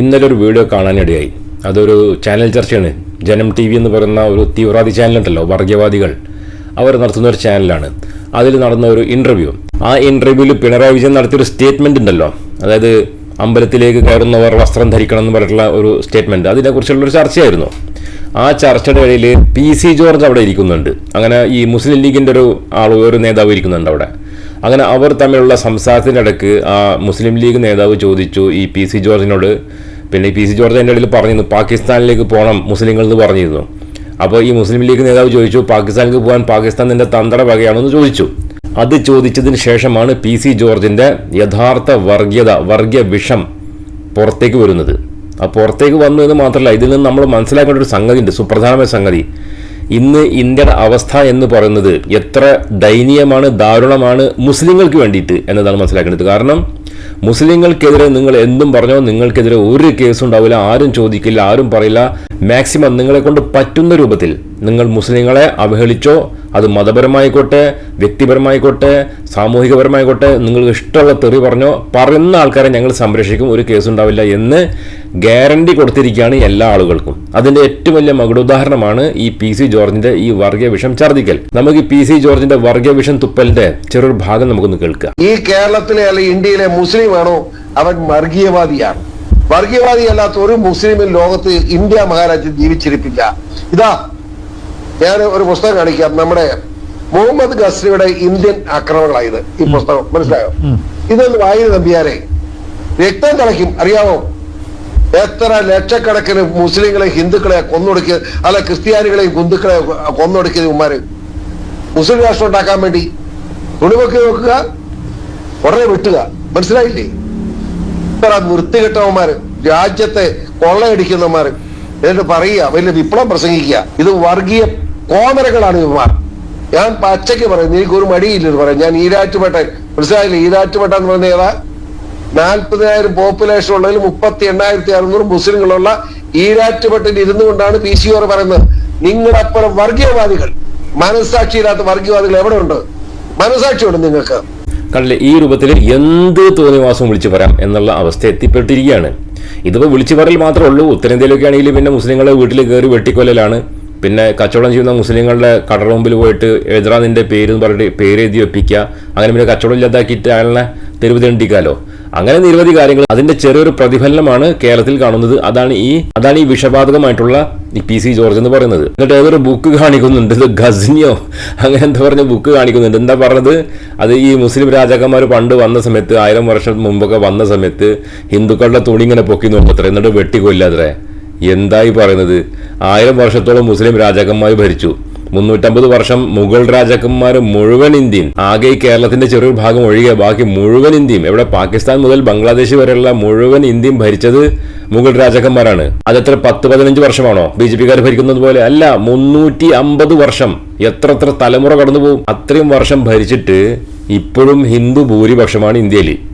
ഇന്നലെ ഒരു വീഡിയോ കാണാനിടയായി. അതൊരു ചാനൽ ചർച്ചയാണ്. ജനം ടി വി എന്ന് പറയുന്ന ഒരു തീവ്രവാദി ചാനലുണ്ടല്ലോ വർഗീയവാദികൾ അവർ നടത്തുന്ന ഒരു ചാനലാണ്. അതിൽ നടന്ന ഒരു ഇന്റർവ്യൂ ആ ഇന്റർവ്യൂവിൽ പിണറായി വിജയൻ നടത്തിയൊരു സ്റ്റേറ്റ്മെന്റ് ഉണ്ടല്ലോ. അതായത് അമ്പലത്തിലേക്ക് കയറുന്നവർ വസ്ത്രം ധരിക്കണം എന്ന് പറഞ്ഞിട്ടുള്ള ഒരു സ്റ്റേറ്റ്മെന്റ് അതിനെക്കുറിച്ചുള്ളൊരു ചർച്ചയായിരുന്നു. ആ ചർച്ചയുടെ ഇടയിൽ പി സി ജോർജ് അവിടെ ഇരിക്കുന്നുണ്ട്. അങ്ങനെ ഈ മുസ്ലിം ലീഗിന്റെ ഒരു ആൾ ഒരു നേതാവ് ഇരിക്കുന്നുണ്ട് അവിടെ. അങ്ങനെ അവർ തമ്മിലുള്ള സംസാരത്തിന്റെ ഇടയ്ക്ക് ആ മുസ്ലിം ലീഗ് നേതാവ് ചോദിച്ചു ഈ പി സി ജോർജിനോട് പിന്നെ പി സി ജോർജ് എന്റെ ഇടയിൽ പറഞ്ഞിരുന്നു പാകിസ്ഥാനിലേക്ക് പോകണം മുസ്ലിങ്ങൾ എന്ന് പറഞ്ഞിരുന്നു. അപ്പോൾ ഈ മുസ്ലിം ലീഗ് നേതാവ് ചോദിച്ചു പാകിസ്ഥാനിലേക്ക് പോകാൻ പാകിസ്ഥാൻ നിന്റെ തന്ത്രട വകയാണെന്ന് ചോദിച്ചു. അത് ചോദിച്ചതിന് ശേഷമാണ് പി സി ജോർജിന്റെ യഥാർത്ഥ വർഗീയത വർഗീയ വിഷം പുറത്തേക്ക് വരുന്നത്. ആ പുറത്തേക്ക് വന്നു എന്ന് മാത്രമല്ല ഇതിൽ നിന്ന് നമ്മൾ മനസ്സിലാക്കേണ്ട ഒരു സംഗതി ഉണ്ട് സുപ്രധാനമായ സംഗതി. ഇന്ന് ഇന്ത്യയുടെ അവസ്ഥ എന്ന് പറയുന്നത് എത്ര ദയനീയമാണ് ദാരുണമാണ് മുസ്ലിങ്ങൾക്ക് വേണ്ടിയിട്ട് എന്നതാണ് മനസ്സിലാക്കേണ്ടത്. കാരണം മുസ്ലിങ്ങൾക്കെതിരെ നിങ്ങൾ എന്തും പറഞ്ഞോ നിങ്ങൾക്കെതിരെ ഒരു കേസും ഉണ്ടാവില്ല ആരും ചോദിക്കില്ല ആരും പറയില്ല. മാക്സിമം നിങ്ങളെ കൊണ്ട് പറ്റുന്ന രൂപത്തിൽ നിങ്ങൾ മുസ്ലിങ്ങളെ അവഹേളിച്ചോ അത് മതപരമായിക്കോട്ടെ വ്യക്തിപരമായിക്കോട്ടെ സാമൂഹികപരമായിക്കോട്ടെ നിങ്ങൾക്ക് ഇഷ്ടമുള്ള തെറി പറഞ്ഞോ പറയുന്ന ആൾക്കാരെ ഞങ്ങൾ സംരക്ഷിക്കും ഒരു കേസ് ഉണ്ടാവില്ല എന്ന് ഗ്യാരണ്ടി കൊടുത്തിരിക്കുകയാണ് എല്ലാ ആളുകൾക്കും. അതിന്റെ ഏറ്റവും വലിയ മകുടുദാഹരണമാണ് ഈ പി സി ജോർജിന്റെ ഈ വർഗീയ വിഷം ഛർദിക്കൽ. നമുക്ക് പി സി ജോർജിന്റെ വർഗീയ വിഷം തുപ്പലിന്റെ ചെറിയൊരു ഭാഗം നമുക്കൊന്ന് കേൾക്കാം. ഈ കേരളത്തിലെ അല്ലെങ്കിൽ ഇന്ത്യയിലെ മുസ്ലിം ആണോ? അവൻ വർഗീയവാദിയാണ്. വർഗീയവാദി അല്ലാത്ത ഒരു മുസ്ലിമിൽ ലോകത്ത് ഇന്ത്യ മഹാരാജ്യം ജീവിച്ചിരിപ്പില്ല. ഇതാ ഞാൻ ഒരു പുസ്തകം കാണിക്കാം. നമ്മുടെ മുഹമ്മദ് ഗസ്രിയുടെ ഇന്ത്യൻ ആക്രമണങ്ങളായത്. ഈ പുസ്തകം. മനസ്സിലായോ? ഇതൊന്ന് വായു നമ്പിയാരെ. രക്തം തിളയ്ക്കും. അറിയാമോ എത്ര ലക്ഷക്കണക്കിന് മുസ്ലിങ്ങളെ ഹിന്ദുക്കളെ കൊന്നൊടുക്കിയ അല്ല ക്രിസ്ത്യാനികളെയും ഹിന്ദുക്കളെ കൊന്നൊടുക്കിയത് ഉമ്മാര്. മുസ്ലിം രാഷ്ട്രം ഉണ്ടാക്കാൻ വേണ്ടി തുണിവെക്കി നോക്കുക ഉടനെ വിട്ടുക. മനസ്സിലായില്ലേ? ഇത്ര വൃത്തികെട്ടവന്മാര് രാജ്യത്തെ കൊള്ളയടിക്കുന്നവന്മാര്. എന്നിട്ട് പറയുക വലിയ വിപ്ലവം പ്രസംഗിക്കുക. ഇത് വർഗീയ. കോമരകളാണ് ഇവന്മാർ. ഞാൻ പച്ചയ്ക്ക് പറയുന്നു എനിക്ക് ഒരു മടിയില്ലെന്ന് പറയാം ഞാൻ ഈരാറ്റുപേട്ട മനസ്സിലായില്ലേ? ഈരാറ്റുപേട്ട എന്ന് പറയുന്ന ഏതാ? നാൽപ്പതിനായിരം പോപ്പുലേഷൻ ഉള്ളതിൽ മുപ്പത്തി എണ്ണായിരത്തി അറുന്നൂറ് മുസ്ലിങ്ങളുള്ള ഈരാറ്റുപെട്ടിൽ ഇരുന്നു കൊണ്ടാണ് പി സി ഓർ പറയുന്നത്. നിങ്ങളുടെ അപ്പുറം വർഗീയവാദികൾ. മനസ്സാക്ഷിയില്ലാത്ത വർഗീയവാദികൾ എവിടെ ഉണ്ട്? മനസ്സാക്ഷിയുണ്ട് നിങ്ങൾക്ക്. കണ്ടില്ലേ ഈ രൂപത്തിൽ എന്ത് തോന്നിവാസം വിളിച്ചു പറയാം എന്നുള്ള അവസ്ഥ എത്തിപ്പെട്ടിരിക്കുകയാണ്. ഇതിപ്പോൾ വിളിച്ചു പറയൽ മാത്രമേ ഉള്ളൂ. ഉത്തരേന്ത്യയിലൊക്കെ ആണെങ്കിലും പിന്നെ മുസ്ലിങ്ങളെ വീട്ടിൽ കയറി വെട്ടിക്കൊല്ലലാണ്. പിന്നെ കച്ചവടം ചെയ്യുന്ന മുസ്ലിങ്ങളുടെ കടറ മുമ്പിൽ പോയിട്ട് എഴുതറാന്നിന്റെ പേര് എന്ന് പറഞ്ഞിട്ട് പേര് എഴുതി വെപ്പിക്കുക. അങ്ങനെ പിന്നെ കച്ചവടം ഇല്ലാതാക്കിയിട്ട് അയാളെ തെരുവ് തെണ്ടിക്കാലോ. അങ്ങനെ നിരവധി കാര്യങ്ങൾ. അതിന്റെ ചെറിയൊരു പ്രതിഫലനമാണ് കേരളത്തിൽ കാണുന്നത്. അതാണ് ഈ അതാണ് ഈ വിഷബാധകമായിട്ടുള്ള ഈ പി സി ജോർജ് എന്ന് പറയുന്നത്. എന്നിട്ട് ഏതൊരു ബുക്ക് കാണിക്കുന്നുണ്ട്? ഇത് ഗസ്നിയോ? അങ്ങനെ എന്താ പറഞ്ഞ ബുക്ക് കാണിക്കുന്നുണ്ട്. എന്താ പറഞ്ഞത്? അത് ഈ മുസ്ലിം രാജാക്കന്മാർ പണ്ട് വന്ന സമയത്ത് ആയിരം വർഷം മുമ്പൊക്കെ വന്ന സമയത്ത് ഹിന്ദുക്കളുടെ തുണി ഇങ്ങനെ പൊക്കി നോക്കത്രേ എന്നിട്ട് വെട്ടിക്കൊല്ലാത്രേ എന്തായി പറയുന്നത്? ആയിരം വർഷത്തോളം മുസ്ലിം രാജാക്കന്മാർ ഭരിച്ചു. മുന്നൂറ്റമ്പത് വർഷം മുഗൾ രാജാക്കന്മാർ മുഴുവൻ ഇന്ത്യയും ആകെ കേരളത്തിന്റെ ചെറിയൊരു ഭാഗം ഒഴികെ ബാക്കി മുഴുവൻ ഇന്ത്യയും. എവിടെ പാകിസ്ഥാൻ മുതൽ ബംഗ്ലാദേശ് വരെയുള്ള മുഴുവൻ ഇന്ത്യയും ഭരിച്ചത് മുഗൾ രാജാക്കന്മാരാണ്. അതെത്ര പത്ത് പതിനഞ്ച് വർഷമാണോ? ബി ജെ പിക്കാർ ഭരിക്കുന്നത് പോലെ അല്ല മുന്നൂറ്റി അമ്പത് വർഷം. എത്ര എത്ര തലമുറ കടന്നു പോകും അത്രയും വർഷം ഭരിച്ചിട്ട് ഇപ്പോഴും ഹിന്ദു ഭൂരിപക്ഷമാണ് ഇന്ത്യയിൽ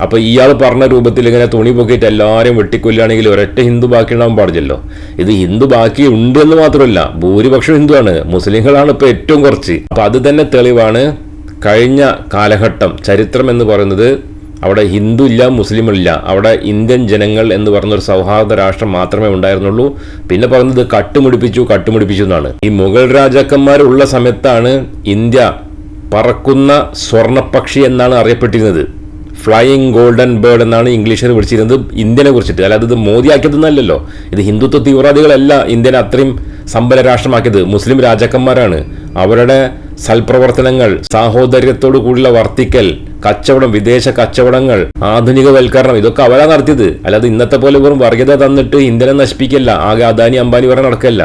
അപ്പൊ ഇയാൾ പറഞ്ഞ രൂപത്തിൽ ഇങ്ങനെ തുണി പൊക്കിയിട്ട് എല്ലാവരും വെട്ടിക്കൊല്ലുകയാണെങ്കിൽ ഒരൊറ്റ ഹിന്ദു ബാക്കി ഉണ്ടാവാൻ പാടില്ലല്ലോ ഇത് ഹിന്ദു ബാക്കി ഉണ്ട് എന്ന് മാത്രമല്ല ഭൂരിപക്ഷം ഹിന്ദുവാണ്. മുസ്ലിങ്ങളാണ് ഇപ്പൊ ഏറ്റവും കുറച്ച്. അപ്പൊ അത് തന്നെ തെളിവാണ്. കഴിഞ്ഞ കാലഘട്ടം ചരിത്രം എന്ന് പറയുന്നത് അവിടെ ഹിന്ദു ഇല്ല മുസ്ലിം ഇല്ല. അവിടെ ഇന്ത്യൻ ജനങ്ങൾ എന്ന് പറഞ്ഞൊരു സൗഹാർദ്ദ രാഷ്ട്രം മാത്രമേ ഉണ്ടായിരുന്നുള്ളൂ. പിന്നെ പറയുന്നത് കട്ടുമുടിപ്പിച്ചു കട്ടുമുടിപ്പിച്ചു എന്നാണ്. ഈ മുഗൾ രാജാക്കന്മാരുള്ള സമയത്താണ് ഇന്ത്യ പറക്കുന്ന സ്വർണപക്ഷി എന്നാണ് അറിയപ്പെട്ടിരുന്നത്. ഫ്ലൈയിങ് ഗോൾഡൻ ബേർഡ് എന്നാണ് ഇംഗ്ലീഷിൽ വിളിച്ചിരുന്നത് ഇന്ത്യനെ കുറിച്ചിട്ട്. അല്ലാതെ ഇത് മോദി ആക്കിയതൊന്നല്ലല്ലോ. ഇത് ഹിന്ദുത്വ തീവ്രവാദികളല്ല ഇന്ത്യനെ അത്രയും സമ്പല രാഷ്ട്രമാക്കിയത്. മുസ്ലിം രാജാക്കന്മാരാണ്. അവരുടെ സൽപ്രവർത്തനങ്ങൾ സാഹോദര്യത്തോടു കൂടിയുള്ള വർത്തിക്കൽ കച്ചവടം വിദേശ കച്ചവടങ്ങൾ ആധുനികവൽക്കരണം ഇതൊക്കെ അവരാ നടത്തിയത്. അല്ലാതെ ഇന്നത്തെ പോലെ വെറും വർഗീയത തന്നിട്ട് ഇന്ത്യനെ നശിപ്പിക്കല്ല. ആകെ അദാനി അംബാനി വരെ നടക്കല്ല.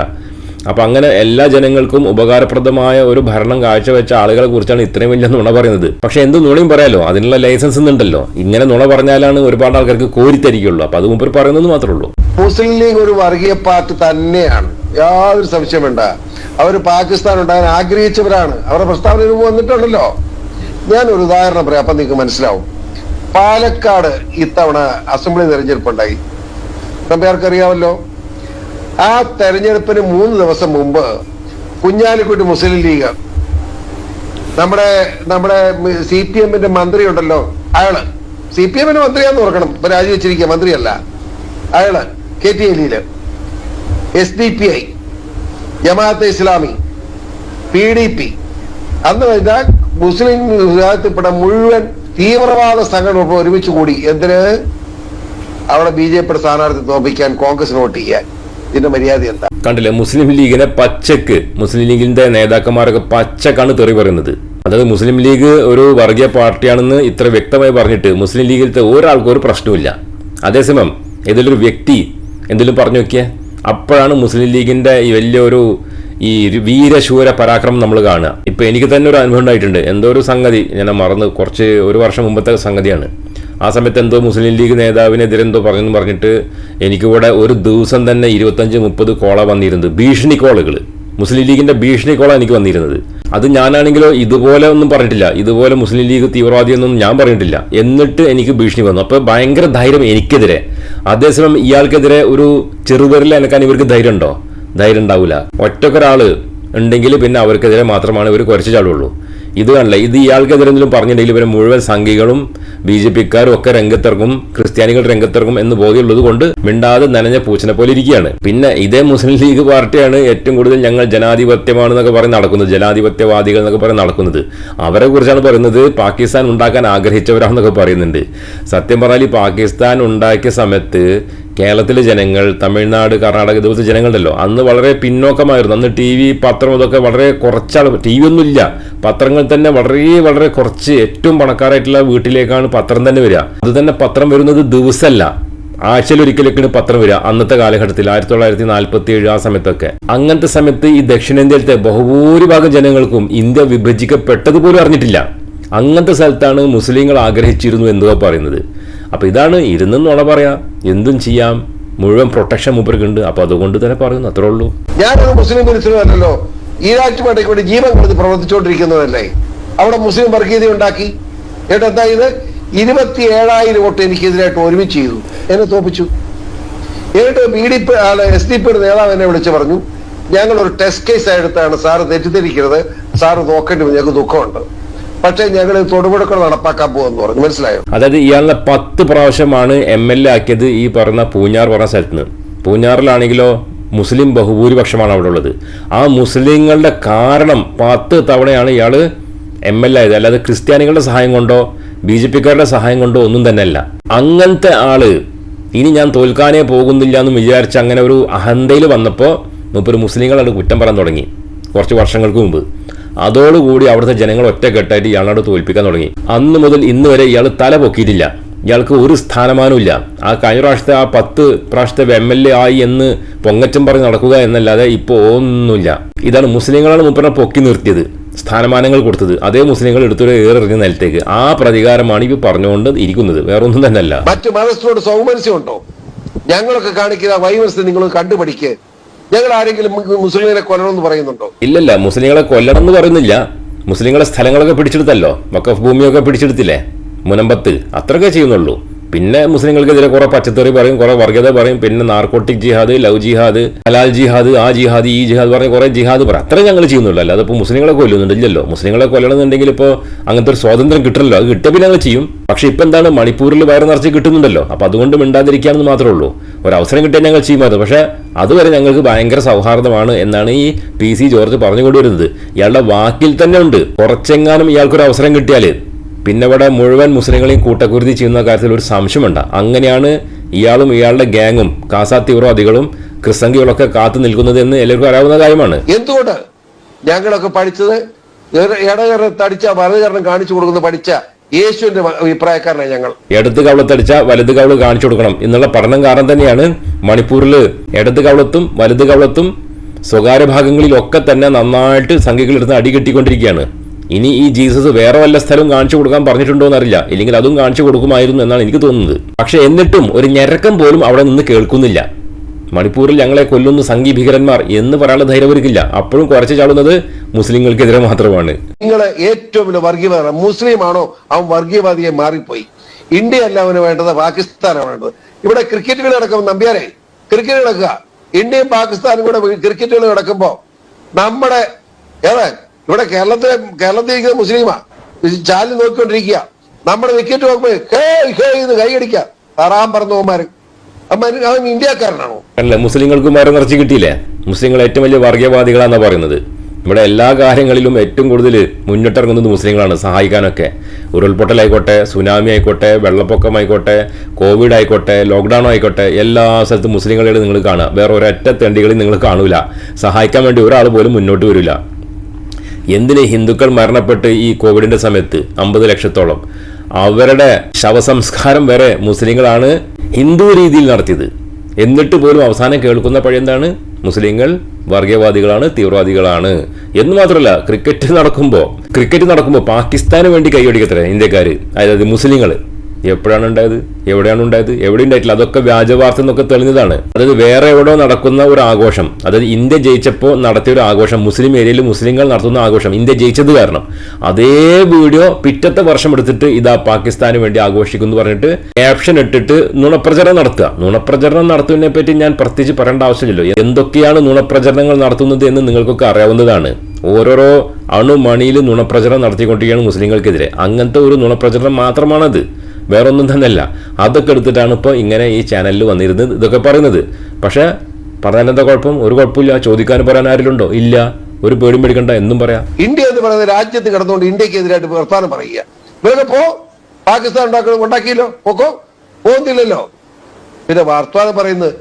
അപ്പൊ അങ്ങനെ എല്ലാ ജനങ്ങൾക്കും ഉപകാരപ്രദമായ ഒരു ഭരണം കാഴ്ചവെച്ച ആളുകളെ കുറിച്ചാണ് ഇത്രയും വലിയ നുണ പറയുന്നത്. പക്ഷെ എന്ത് നുണയും പറയാലോ? അതിനുള്ള ലൈസൻസ് ഉണ്ടല്ലോ. ഇങ്ങനെ നുണ പറഞ്ഞാലാണ് ഒരുപാട് ആൾക്കാർക്ക് കോരിത്തരിക്കുള്ളൂ അപ്പൊ അത് മുമ്പ് പറയുന്നത് മാത്രമേ ഉള്ളൂ. മുസ്ലിം ലീഗ് ഒരു വർഗീയ പാർട്ടി തന്നെയാണ്. യാതൊരു സംശയം വേണ്ട. അവർ പാകിസ്ഥാൻ ഉണ്ടാകാൻ ആഗ്രഹിച്ചവരാണ്. അവരുടെ പ്രസ്താവന വന്നിട്ടുണ്ടല്ലോ. ഞാൻ ഒരു ഉദാഹരണം പറയാം അപ്പൊ നിങ്ങൾക്ക് മനസ്സിലാവും. പാലക്കാട് ഇത്തവണ അസംബ്ലി തെരഞ്ഞെടുപ്പുണ്ടായി. നമുക്ക് അറിയാമല്ലോ ആ തെരഞ്ഞെടുപ്പിന് മൂന്ന് ദിവസം മുമ്പ് കുഞ്ഞാലിക്കുട്ടി മുസ്ലിം ലീഗ്. നമ്മുടെ നമ്മുടെ സി പി എമ്മിന്റെ മന്ത്രി ഉണ്ടല്ലോ അയാൾ. സി പി എമ്മിന്റെ മന്ത്രിയാന്ന് ഓർക്കണം. ഇപ്പൊ രാജിവെച്ചിരിക്കുക മന്ത്രിയല്ല. അയാൾ K T എല്ലിയിൽ S D P I Jamaat-e Islami P D P. അന്ന് കഴിഞ്ഞാൽ മുസ്ലിം വിഭാഗത്തിൽപ്പെട്ട മുഴുവൻ തീവ്രവാദ സംഘടന ഒരുമിച്ച് കൂടി എന്തിന്? അവിടെ ബി ജെ പിയുടെ സ്ഥാനാർത്ഥി തോപ്പിക്കാൻ കോൺഗ്രസ് വോട്ട് ചെയ്യാൻ. ഇതിന്റെ മര്യാദ എന്താ? കണ്ടില്ലേ? മുസ്ലിം ലീഗിനെ പച്ചക്ക് മുസ്ലിം ലീഗിന്റെ നേതാക്കന്മാരൊക്കെ പച്ചക്കാണ് തെറി പറയുന്നത്. അതായത് മുസ്ലിം ലീഗ് ഒരു വർഗീയ പാർട്ടിയാണെന്ന് ഇത്ര വ്യക്തമായി പറഞ്ഞിട്ട് മുസ്ലിം ലീഗിലത്തെ ഒരാൾക്കും ഒരു പ്രശ്നമില്ല അതേസമയം ഏതെങ്കിലും വ്യക്തി എന്തെങ്കിലും പറഞ്ഞു നോക്കിയേ? അപ്പോഴാണ് മുസ്ലിം ലീഗിന്റെ ഈ വലിയൊരു ഈ വീരശൂര പരാക്രമം നമ്മൾ കാണുക. ഇപ്പൊ എനിക്ക് തന്നെ ഒരു അനുഭവം ഉണ്ടായിട്ടുണ്ട്. എന്തോ ഒരു സംഗതി ഞാൻ മറന്ന് കുറച്ച് ഒരു വർഷം മുമ്പത്തെ സംഗതിയാണ്. ആ സമയത്ത് എന്തോ മുസ്ലിം ലീഗ് നേതാവിനെതിരെ എന്തോ പറഞ്ഞിട്ട് എനിക്കിവിടെ ഒരു ദിവസം തന്നെ ഇരുപത്തഞ്ച് മുപ്പത് കോള വന്നിരുന്നത്. ഭീഷണി കോളുകൾ. മുസ്ലിം ലീഗിന്റെ ഭീഷണി കോള എനിക്ക് വന്നിരുന്നത്. അത് ഞാനാണെങ്കിലോ ഇതുപോലെ ഒന്നും പറഞ്ഞിട്ടില്ല. ഇതുപോലെ മുസ്ലിം ലീഗ് തീവ്രവാദി ഒന്നും ഞാൻ പറഞ്ഞിട്ടില്ല. എന്നിട്ട് എനിക്ക് ഭീഷണി വന്നു. അപ്പോൾ ഭയങ്കര ധൈര്യം എനിക്കെതിരെ. അതേസമയം ഇയാൾക്കെതിരെ ഒരു ചെറുപേരിൽ എനക്കാൻ ഇവർക്ക് ധൈര്യം ഉണ്ടോ? ധൈര്യം ഉണ്ടാവില്ല ഒറ്റക്കൊരാൾ ഉണ്ടെങ്കിൽ പിന്നെ അവർക്കെതിരെ മാത്രമാണ് ഇവർ കുറച്ച് ചാടുള്ളൂ. ഇത് കാണില്ല ഇത് ഇയാൾക്കെതിരെ എന്തെങ്കിലും പറഞ്ഞിട്ടുണ്ടെങ്കിൽ ഇവരെ മുഴുവൻ സംഘികളും ബി ജെ പിക്കാരും ഒക്കെ രംഗത്തിറങ്ങും ക്രിസ്ത്യാനികൾ രംഗത്തിറങ്ങും എന്ന് ബോധ്യമുള്ളത് കൊണ്ട് മിണ്ടാതെ നനഞ്ഞ പൂച്ചനെ പോലെ ഇരിക്കുകയാണ്. പിന്നെ ഇതേ മുസ്ലിം ലീഗ് പാർട്ടിയാണ് ഏറ്റവും കൂടുതൽ ഞങ്ങൾ ജനാധിപത്യമാണ് എന്നൊക്കെ പറഞ്ഞ് നടക്കുന്നത് ജനാധിപത്യവാദികൾ എന്നൊക്കെ പറഞ്ഞ് നടക്കുന്നത്. അവരെ കുറിച്ചാണ് പറയുന്നത് പാകിസ്ഥാൻ ഉണ്ടാക്കാൻ ആഗ്രഹിച്ചവരാണെന്നൊക്കെ പറയുന്നുണ്ട്. സത്യം പറഞ്ഞാൽ ഈ പാകിസ്ഥാൻ ഉണ്ടാക്കിയ സമയത്ത് കേരളത്തിലെ ജനങ്ങൾ തമിഴ്നാട് കർണാടക ഇതുപോലത്തെ ജനങ്ങളുണ്ടല്ലോ. അന്ന് വളരെ പിന്നോക്കമായിരുന്നു. അന്ന് ടി വി പത്രം ഇതൊക്കെ വളരെ കുറച്ചാൾ ടി വി ഒന്നുമില്ല പത്രങ്ങൾ തന്നെ വളരെ വളരെ കുറച്ച് ഏറ്റവും പണക്കാരായിട്ടുള്ള വീട്ടിലേക്കാണ് പത്രം തന്നെ വരിക. അത് തന്നെ പത്രം വരുന്നത് ദിവസമല്ല ആഴ്ചയിൽ ഒരിക്കലൊക്കെയാണ് പത്രം വരിക അന്നത്തെ കാലഘട്ടത്തിൽ ആയിരത്തി തൊള്ളായിരത്തി നാൽപ്പത്തി ഏഴ് ആ സമയത്തൊക്കെ. അങ്ങനത്തെ സമയത്ത് ഈ ദക്ഷിണേന്ത്യയിലത്തെ ബഹുഭൂരിഭാഗം ജനങ്ങൾക്കും ഇന്ത്യ വിഭജിക്കപ്പെട്ടത് പോലും അറിഞ്ഞിട്ടില്ല. അങ്ങനത്തെ സ്ഥലത്താണ് മുസ്ലിങ്ങൾ ആഗ്രഹിച്ചിരുന്നു എന്തുവാ പറയുന്നത്. അപ്പൊ ഇതാണ് ഇരുന്നെന്ന് നുണ പറയാം. എന്തും ചെയ്യാം. മുഴുവൻ പ്രൊട്ടക്ഷൻ മൂപ്പർക്കുണ്ട്. അപ്പോൾ അതുകൊണ്ട് തന്നെ പറയുന്നു. അത്രേ ഉള്ളൂ. ഞാനൊരു മുസ്ലിം മിനിസ്റ്ററുമല്ലല്ലോ ഈരാറ്റ് വേട്ടയ്ക്ക് വേണ്ടി ജീവൻ കൊടുത്ത് പ്രവർത്തിച്ചുകൊണ്ടിരിക്കുന്നതല്ലേ അവിടെ മുസ്ലിം വർഗീയത ഉണ്ടാക്കി. എന്നിട്ട് എന്താ ഇത്? ഇരുപത്തി ഏഴായിരം വോട്ട് എനിക്കെതിരായിട്ട് ഒരുമിച്ച് ചെയ്തു. എന്നെ തോപ്പിച്ചു. എന്നിട്ട് B D P S D പിയുടെ നേതാവ് എന്നെ വിളിച്ച് പറഞ്ഞു ഞങ്ങൾ ഒരു ടെസ്റ്റ് കേസ് എടുത്താണ് സാറ് തെറ്റിദ്ധരിക്കരുത്. സാറ് നോക്കേണ്ടി ഞങ്ങൾക്ക് ദുഃഖമുണ്ട്. പക്ഷേ ഞങ്ങൾ തൊടുപുഴക്കൾ നടപ്പാക്കാൻ പോകുമെന്ന് പറഞ്ഞു. മനസ്സിലായോ? അതായത് ഇയാളെ പത്ത് പ്രാവശ്യമാണ് എം എൽ എ ആക്കിയത് ഈ പറഞ്ഞ പൂഞ്ഞാർ പറഞ്ഞ സ്ഥലത്ത് നിന്ന്. പൂഞ്ഞാറിലാണെങ്കിലോ മുസ്ലിം ബഹുഭൂരിപക്ഷമാണ് അവിടെ ഉള്ളത്. ആ മുസ്ലിങ്ങളുടെ കാരണം പത്ത് തവണയാണ് ഇയാൾ എം എൽ എ ആയത്. അല്ലാതെ ക്രിസ്ത്യാനികളുടെ സഹായം കൊണ്ടോ ബി ജെ പിക്കാരുടെ സഹായം കൊണ്ടോ ഒന്നും തന്നെ അല്ല അങ്ങനത്തെ ആൾ ഇനി ഞാൻ തോൽക്കാനേ പോകുന്നില്ല എന്ന് വിചാരിച്ച് അങ്ങനെ ഒരു അഹന്തയിൽ വന്നപ്പോൾ മുപ്പൊരു മുസ്ലിങ്ങളാണ് കുറ്റം പറയാൻ തുടങ്ങി. കുറച്ച് വർഷങ്ങൾക്ക് മുമ്പ്. അതോടുകൂടി അവിടുത്തെ ജനങ്ങൾ ഒറ്റക്കെട്ടായിട്ട് ഇയാളോട് തോൽപ്പിക്കാൻ തുടങ്ങി. അന്ന് മുതൽ ഇന്ന് വരെ ഇയാൾ തല പൊക്കിയിട്ടില്ല. ഇയാൾക്ക് ഒരു സ്ഥാനമാനവും ഇല്ല ആ കഴിഞ്ഞ പ്രാവശ്യത്തെ ആ പത്ത് പ്രാവശ്യത്തെ എം എൽ എ ആയി എന്ന് പൊങ്ങച്ചം പറഞ്ഞ് നടക്കുക എന്നല്ലാതെ ഇപ്പോൾ ഒന്നുമില്ല. ഇതാണ് മുസ്ലിങ്ങളാണ് മുപ്പനെ പൊക്കി നിർത്തിയത് സ്ഥാനമാനങ്ങൾ കൊടുത്തത്. അതേ മുസ്ലിങ്ങൾ എടുത്തൊരു ഏറെറിഞ്ഞ നിലത്തേക്ക്. ആ പ്രതികാരമാണ് ഇപ്പൊ പറഞ്ഞുകൊണ്ട് ഇരിക്കുന്നത്. വേറൊന്നും തന്നെ മറ്റു മനസ്സിനോട് സൗമനസ്യമുണ്ടോ? ഞങ്ങളൊക്കെ കാണിക്കുന്ന വൈമനസ്യം നിങ്ങൾ കണ്ടുപഠിക്ക് ഞങ്ങൾ ആരെങ്കിലും മുസ്ലിങ്ങളെ കൊല്ലണം എന്ന് പറയുന്നുണ്ടോ? ഇല്ലല്ല മുസ്ലിങ്ങളെ കൊല്ലണം എന്ന് പറയുന്നില്ല. മുസ്ലിങ്ങളെ സ്ഥലങ്ങളൊക്കെ പിടിച്ചെടുത്തല്ലോ. വക്കഫ് ഭൂമിയൊക്കെ പിടിച്ചെടുത്തില്ലേ? മുനമ്പത്ത്. അത്രയൊക്കെ ചെയ്യുന്നുള്ളൂ. പിന്നെ മുസ്ലിങ്ങൾക്കെതിരെ കുറെ പച്ചത്തെറി പറയും കുറെ വർഗത പറയും പിന്നെ നാർക്കോട്ടിക് ജിഹാദ് ലവ് ജിഹാദ് ഹലാൽ ജിഹാദ് ആ ജിഹാദ് ഈ ജിഹാദ് പറഞ്ഞ് കുറെ ജിഹാദ് പറയും. അത്ര ഞങ്ങൾ ചെയ്യുന്നുള്ളൂ. അല്ലാതെ ഇപ്പോൾ മുസ്ലിങ്ങളെ കൊല്ലുന്നുണ്ട് ഇല്ലല്ലോ മുസ്ലിങ്ങളെ കൊല്ലണമെന്നുണ്ടെങ്കിൽ ഇപ്പോൾ അങ്ങനത്തെ ഒരു സ്വാതന്ത്ര്യം കിട്ടണല്ലോ. അത് കിട്ടിയ പിന്നെ ഞങ്ങൾ ചെയ്യും. പക്ഷേ ഇപ്പം എന്താണ് മണിപ്പൂരിൽ വയറ് നിറച്ച് കിട്ടുന്നുണ്ടല്ലോ. അപ്പോൾ അതുകൊണ്ട് മിണ്ടാതിരിക്കാമെന്ന് മാത്രമേ ഉള്ളൂ. ഒരു അവസരം കിട്ടിയാൽ ഞങ്ങൾ ചെയ്യുമായിരുന്നു പക്ഷേ അതുവരെ ഞങ്ങൾക്ക് ഭയങ്കര സൗഹാർദ്ദമാണ് എന്നാണ് ഈ പി സി ജോർജ് പറഞ്ഞുകൊണ്ടുവരുന്നത്. ഇയാളുടെ വാക്കിൽ തന്നെ ഉണ്ട്. കുറച്ചെങ്ങാനും ഇയാൾക്കൊരു അവസരം കിട്ടിയാൽ പിന്നെ ഇവിടെ മുഴുവൻ മുസ്ലിങ്ങളെയും കൂട്ടക്കുരുതി ചെയ്യുന്ന കാര്യത്തിൽ ഒരു സംശയമുണ്ട്. അങ്ങനെയാണ് ഇയാളും ഇയാളുടെ ഗ്യാങ്ങും കാസാ തീവ്രവാദികളും ക്രിസ്തങ്കികളൊക്കെ കാത്തു നിൽക്കുന്നത് എന്ന് എല്ലാവർക്കും അറിയാവുന്ന കാര്യമാണ്. എന്തുകൊണ്ട് ഞങ്ങളൊക്കെ പഠിച്ചത്? തടിച്ച വലതുകരണം കാണിച്ചു കൊടുക്കുന്ന പഠിച്ച യേശുവിന്റെ അഭിപ്രായക്കാരനാണ് ഞങ്ങൾ. ഇടത് കവളത്തടിച്ച വലത് കവൾ കാണിച്ചു കൊടുക്കണം എന്നുള്ള പഠനം കാരണം തന്നെയാണ് മണിപ്പൂരിൽ ഇടത് കവളത്തും വലത് കവളത്തും സ്വകാര്യ ഭാഗങ്ങളിലൊക്കെ തന്നെ നന്നായിട്ട് സംഖ്യകളെടുത്ത് അടി കെട്ടിക്കൊണ്ടിരിക്കുകയാണ്. ഇനി ഈ ജീസസ് വേറെ വല്ല സ്ഥലവും കാണിച്ചു കൊടുക്കാൻ പറഞ്ഞിട്ടുണ്ടോ എന്നറിയില്ല. ഇല്ലെങ്കിൽ അതും കാണിച്ചു കൊടുക്കുമായിരുന്നു എന്നാണ് എനിക്ക് തോന്നുന്നത്. പക്ഷെ എന്നിട്ടും ഒരു ഞരക്കം പോലും അവിടെ നിന്ന് കേൾക്കുന്നില്ല. മണിപ്പൂരിൽ ഞങ്ങളെ കൊല്ലുന്ന സംഘീ ഭീകരന്മാർ എന്ന് പറയാനുള്ള ധൈര്യം ഒരുക്കില്ല അപ്പോഴും കുറച്ച് ചാടുന്നത് മുസ്ലിങ്ങൾക്കെതിരെ മാത്രമാണ്. നിങ്ങൾ ഏറ്റവും വലിയ വർഗീയവാദ മുസ്ലിം ആണോ അവൻ വർഗീയവാദിയെ മാറിപ്പോയി. ഇന്ത്യ അല്ല അവന് വേണ്ടത് പാകിസ്ഥാനാണ് വേണ്ടത്. ഇവിടെ ക്രിക്കറ്റ് കളി നടക്കുമ്പോൾ നമ്പ്യാരെ ക്രിക്കറ്റ് നടക്കുക. ഇന്ത്യയും പാകിസ്ഥാനും കൂടെ ക്രിക്കറ്റ് കളി നമ്മുടെ ഏതാ ഇവിടെ കേരളത്തിലെ കേരളത്തിൽ ഇരിക്കുന്ന മുസ്ലിമാ. ചാലി നോക്കിക്കൊണ്ടിരിക്കുക. നമ്മുടെ വിക്കറ്റ് നോക്കുമ്പോൾ ഹേ ഹേ എന്ന് കൈയടിക്കുക തറാൻ പറഞ്ഞവന്മാര് അവൻ ഇന്ത്യക്കാരനാണോ? അല്ല മുസ്ലിങ്ങൾക്ക് മരം നിറച്ച് കിട്ടിയില്ലേ? മുസ്ലിങ്ങൾ ഏറ്റവും വലിയ വർഗീയവാദികളാണെന്നാണ് പറയുന്നത്. ഇവിടെ എല്ലാ കാര്യങ്ങളിലും ഏറ്റവും കൂടുതൽ മുന്നിട്ടിറങ്ങുന്നത് മുസ്ലിങ്ങളാണ് സഹായിക്കാനൊക്കെ. ഉരുൾപൊട്ടലായിക്കോട്ടെ സുനാമി ആയിക്കോട്ടെ വെള്ളപ്പൊക്കമായിക്കോട്ടെ കോവിഡ് ആയിക്കോട്ടെ ലോക്ക്ഡൗൺ ആയിക്കോട്ടെ എല്ലാ സ്ഥലത്തും മുസ്ലിങ്ങളെ നിങ്ങൾ കാണുക. വേറെ ഒരൊറ്റ തെണ്ടികളിൽ നിങ്ങൾ കാണൂല. സഹായിക്കാൻ വേണ്ടി ഒരാൾ പോലും മുന്നോട്ട് വരില്ല എന്തിന് ഹിന്ദുക്കൾ മരണപ്പെട്ട് ഈ കോവിഡിന്റെ സമയത്ത് അമ്പത് ലക്ഷത്തോളം? അവരുടെ ശവസംസ്കാരം വരെ മുസ്ലിങ്ങളാണ് ഹിന്ദു രീതിയിൽ നടത്തിയത്. എന്നിട്ട് പോലും അവസാനം കേൾക്കുന്ന പഴയെന്താണ് മുസ്ലിങ്ങൾ വർഗീയവാദികളാണ് തീവ്രവാദികളാണ്. എന്ന് മാത്രമല്ല ക്രിക്കറ്റ് നടക്കുമ്പോൾ ക്രിക്കറ്റ് നടക്കുമ്പോൾ പാകിസ്ഥാന് വേണ്ടി കൈയടിക്കത്തില്ല ഇന്ത്യക്കാർ അതായത് മുസ്ലിങ്ങൾ എപ്പോഴാണ് ഉണ്ടായത്? എവിടെയാണ് ഉണ്ടായത്? എവിടെ ഉണ്ടായിട്ടില്ല? അതൊക്കെ വ്യാജവാർത്ത എന്നൊക്കെ തെളിഞ്ഞതാണ്. അതായത് വേറെ എവിടെയോ നടക്കുന്ന ഒരു ആഘോഷം. അതായത് ഇന്ത്യ ജയിച്ചപ്പോൾ നടത്തിയ ഒരു ആഘോഷം മുസ്ലിം ഏരിയയിൽ മുസ്ലിങ്ങൾ നടത്തുന്ന ആഘോഷം ഇന്ത്യ ജയിച്ചത് കാരണം. അതേ വീഡിയോ പിറ്റത്തെ വർഷം എടുത്തിട്ട് ഇതാ പാകിസ്ഥാന് വേണ്ടി ആഘോഷിക്കുന്നു പറഞ്ഞിട്ട് ക്യാപ്ഷൻ ഇട്ടിട്ട് നുണപ്രചരണം നടത്തുക. നുണപ്രചരണം നടത്തുന്നതിനെ പറ്റി ഞാൻ പ്രത്യേകിച്ച് പറയേണ്ട ആവശ്യമില്ലല്ലോ. എന്തൊക്കെയാണ് നുണപ്രചരണങ്ങൾ നടത്തുന്നത് എന്ന് നിങ്ങൾക്കൊക്കെ അറിയാവുന്നതാണ്. ഓരോരോ അണുമണിയിൽ നുണപ്രചരണം നടത്തിക്കൊണ്ടിരിക്കുകയാണ് മുസ്ലിങ്ങൾക്കെതിരെ. അങ്ങനത്തെ ഒരു നുണപ്രചരണം മാത്രമാണത്. വേറൊന്നും തന്നെയല്ല. അതൊക്കെ എടുത്തിട്ടാണ് ഇപ്പോൾ ഇങ്ങനെ ഈ ചാനലിൽ വന്നിരുന്നത് ഇതൊക്കെ പറയുന്നത്. പക്ഷേ പറഞ്ഞാൽ എന്താ കുഴപ്പം? ഒരു കുഴപ്പമില്ല. ചോദിക്കാനും പറയാൻ ആരിലുണ്ടോ? ഇല്ല. ഒരു പേടിയും പേടിക്കണ്ട. എന്നും പറയാം. ഇന്ത്യ എന്ന് പറയുന്ന രാജ്യത്ത് കിടന്നുകൊണ്ട് ഇന്ത്യയ്ക്ക് എതിരായിട്ട് വർത്താനം പറയുക. ഇവരൊക്കെ പോ. പാകിസ്ഥാൻ ഉണ്ടാക്കണം ഉണ്ടാക്കിയല്ലോ. പോക്കോ. പോകുന്നില്ലല്ലോ. പിന്നെ വർത്താനം പറയുന്നത്.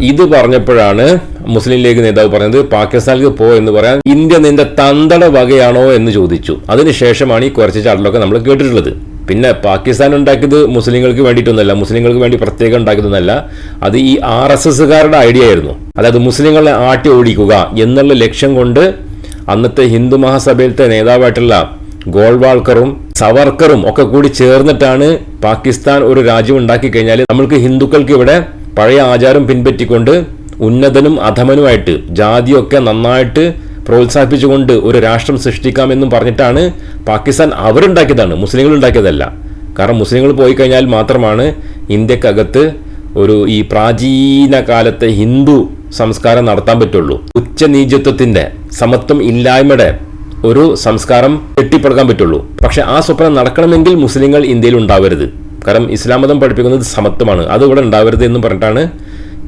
ഇത് പറഞ്ഞപ്പോഴാണ് മുസ്ലിം ലീഗ് നേതാവ് പറഞ്ഞത് പാകിസ്ഥാനിലേക്ക് പോ എന്ന് പറയാൻ ഇന്ത്യ നിന്റെ തന്തട വകയാണോ എന്ന് ചോദിച്ചു. അതിനുശേഷമാണ് ഈ കുറച്ച് ചാടലൊക്കെ നമ്മൾ കേട്ടിട്ടുള്ളത്. പിന്നെ പാകിസ്ഥാൻ ഉണ്ടാക്കിയത് മുസ്ലിങ്ങൾക്ക് വേണ്ടിയിട്ടൊന്നുമല്ല. മുസ്ലിങ്ങൾക്ക് വേണ്ടി പ്രത്യേകം ഉണ്ടാക്കിയതൊന്നല്ല അത് ഈ ആർ എസ് എസ്സുകാരുടെ ഐഡിയ ആയിരുന്നു. അതായത് മുസ്ലിങ്ങളെ ആട്ടി ഓടിക്കുക എന്നുള്ള ലക്ഷ്യം കൊണ്ട് അന്നത്തെ ഹിന്ദു മഹാസഭയിലത്തെ നേതാവായിട്ടുള്ള ഗോൾവാൾക്കറും സവർക്കറും ഒക്കെ കൂടി ചേർന്നിട്ടാണ് പാകിസ്ഥാൻ ഒരു രാജ്യം ഉണ്ടാക്കി കഴിഞ്ഞാൽ നമ്മൾക്ക് ഹിന്ദുക്കൾക്ക് ഇവിടെ പഴയ ആചാരം പിൻപറ്റിക്കൊണ്ട് ഉന്നതനും അധമനുമായിട്ട് ജാതിയൊക്കെ നന്നായിട്ട് പ്രോത്സാഹിപ്പിച്ചുകൊണ്ട് ഒരു രാഷ്ട്രം സൃഷ്ടിക്കാമെന്നും പറഞ്ഞിട്ടാണ് പാകിസ്ഥാൻ അവരുണ്ടാക്കിയതാണ് മുസ്ലിങ്ങൾ ഉണ്ടാക്കിയതല്ല കാരണം മുസ്ലിങ്ങൾ പോയി കഴിഞ്ഞാൽ മാത്രമാണ് ഇന്ത്യക്കകത്ത് ഒരു ഈ പ്രാചീന കാലത്തെ ഹിന്ദു സംസ്കാരം നടത്താൻ പറ്റുള്ളൂ. ഉച്ചനീചത്വത്തിന്റെ സമത്വം ഇല്ലായ്മയുടെ ഒരു സംസ്കാരം കെട്ടിപ്പടുക്കാൻ പറ്റുള്ളൂ. പക്ഷെ ആ സ്വപ്നം നടക്കണമെങ്കിൽ മുസ്ലിങ്ങൾ ഇന്ത്യയിൽ ഉണ്ടാവരുത്. കാരണം ഇസ്ലാം മതം പഠിപ്പിക്കുന്നത് സമത്വമാണ്. അത് ഇവിടെ ഉണ്ടാവരുത് എന്ന് പറഞ്ഞിട്ടാണ്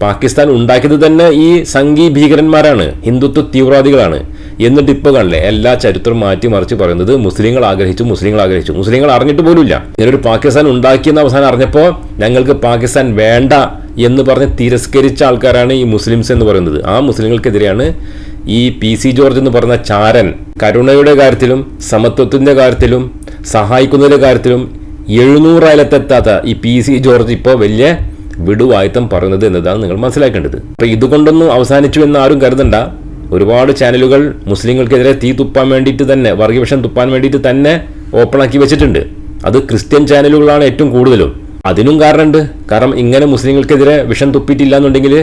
പാകിസ്ഥാൻ ഉണ്ടാക്കിയത് തന്നെ ഈ സംഘീ ഭീകരന്മാരാണ് ഹിന്ദുത്വ തീവ്രവാദികളാണ്. എന്നിട്ട് ഇപ്പോൾ കാണില്ലേ എല്ലാ ചരിത്രം മാറ്റി മറിച്ച് പറയുന്നത് മുസ്ലിങ്ങൾ ആഗ്രഹിച്ചു മുസ്ലിങ്ങൾ ആഗ്രഹിച്ചു. മുസ്ലിങ്ങൾ അറിഞ്ഞിട്ട് പോലുമില്ല. ഇങ്ങനൊരു പാകിസ്ഥാൻ ഉണ്ടാക്കിയെന്ന് അവസാനം അറിഞ്ഞപ്പോൾ ഞങ്ങൾക്ക് പാകിസ്ഥാൻ വേണ്ട എന്ന് പറഞ്ഞ് തിരസ്കരിച്ച ആൾക്കാരാണ് ഈ മുസ്ലിംസ് എന്ന് പറയുന്നത്. ആ മുസ്ലിങ്ങൾക്കെതിരെയാണ് ഈ പി സി ജോർജ് എന്ന് പറഞ്ഞ ചാരൻ കരുണയുടെ കാര്യത്തിലും സമത്വത്തിന്റെ കാര്യത്തിലും സഹായിക്കുന്നതിന്റെ കാര്യത്തിലും എഴുന്നൂറായിരത്തെത്താത്ത ഈ പി സി ജോർജ് ഇപ്പോൾ വലിയ വിടുവായുത്തം പറയുന്നത് എന്നതാണ് നിങ്ങൾ മനസ്സിലാക്കേണ്ടത്. അപ്പൊ ഇതുകൊണ്ടൊന്നും അവസാനിച്ചു എന്ന് ആരും കരുതണ്ട. ഒരുപാട് ചാനലുകൾ മുസ്ലിങ്ങൾക്കെതിരെ തീ തുപ്പാൻ വേണ്ടിയിട്ട് തന്നെ വർഗീയപക്ഷം തുപ്പാൻ വേണ്ടിയിട്ട് തന്നെ ഓപ്പൺ ആക്കി വെച്ചിട്ടുണ്ട്. അത് ക്രിസ്ത്യൻ ചാനലുകളാണ് ഏറ്റവും കൂടുതലും. അതിനും കാരണമുണ്ട്. കാരണം ഇങ്ങനെ മുസ്ലിങ്ങൾക്കെതിരെ വിഷം തുപ്പിയിട്ടില്ല എന്നുണ്ടെങ്കിൽ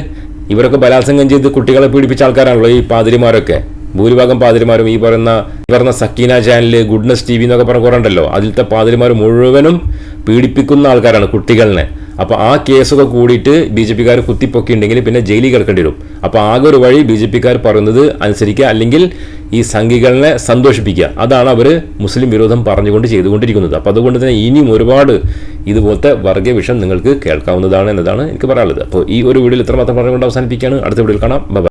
ഇവരൊക്കെ ബലാത്സംഗം ചെയ്ത് കുട്ടികളെ പീഡിപ്പിച്ച ആൾക്കാരാണല്ലോ ഈ പാതിരിമാരൊക്കെ. ഭൂരിഭാഗം പാതിരിമാരും ഈ പറയുന്ന ഈ പറയുന്ന Sakeena channel goodness T V എന്നൊക്കെ പറഞ്ഞ കുറേ ഉണ്ടല്ലോ. അതിലത്തെ പാതിരിമാർ മുഴുവനും പീഡിപ്പിക്കുന്ന ആൾക്കാരാണ് കുട്ടികളെ. അപ്പോൾ ആ കേസൊക്കെ കൂടിയിട്ട് ബി ജെ പിക്കാർ കുത്തിപ്പൊക്കിയിട്ടുണ്ടെങ്കിൽ പിന്നെ ജയിലിൽ കിടക്കേണ്ടി വരും. അപ്പോൾ ആകെ ഒരു വഴി ബി ജെ പിക്കാർ പറയുന്നത് അനുസരിക്കുക അല്ലെങ്കിൽ ഈ സംഘികളെ സന്തോഷിപ്പിക്കുക. അതാണ് അവർ മുസ്ലിം വിരോധം പറഞ്ഞുകൊണ്ട് ചെയ്തുകൊണ്ടിരിക്കുന്നത്. അപ്പോൾ അതുകൊണ്ട് തന്നെ ഇനിയും ഒരുപാട് ഇതുപോലത്തെ വർഗീയ വിഷം നിങ്ങൾക്ക് കേൾക്കാവുന്നതാണ് എന്നതാണ് എനിക്ക് പറയാനുള്ളത്. അപ്പോൾ ഈ ഒരു വീഡിയോയിൽ ഇത്രമാത്രം പറഞ്ഞുകൊണ്ട് അവസാനിപ്പിക്കുകയാണ്. അടുത്ത വീഡിയോയിൽ കാണാം. ബൈ